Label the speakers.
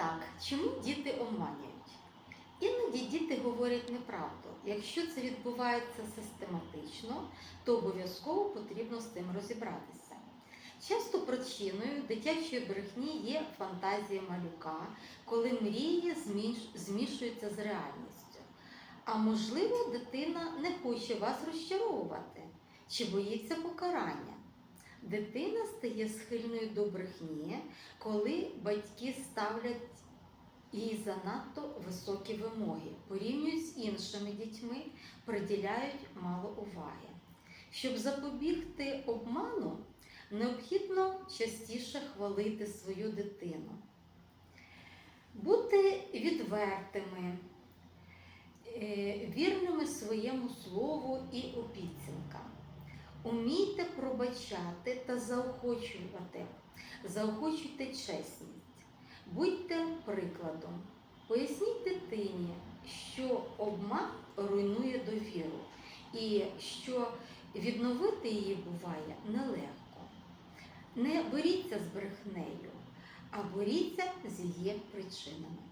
Speaker 1: так, чому діти обманюють? Іноді діти говорять неправду. Якщо це відбувається систематично, то обов'язково потрібно з цим розібратися. Часто причиною дитячої брехні є фантазія малюка, коли мрії зміш- змішуються з реальністю. А можливо, дитина не хоче вас розчаровувати чи боїться покарання. Дитина стає схильною до брехні, коли батьки ставлять їй занадто високі вимоги, порівнюють з іншими дітьми, приділяють мало уваги. Щоб запобігти обману, необхідно частіше хвалити свою дитину, бути відвертими, е, вірними своєму слову і обіцянкам. Умійте пробачати та заохочувати, заохочуйте чесність. Будьте прикладом. Поясніть дитині, що обман руйнує довіру і що відновити її буває нелегко. Не боріться з брехнею, а боріться з її причинами.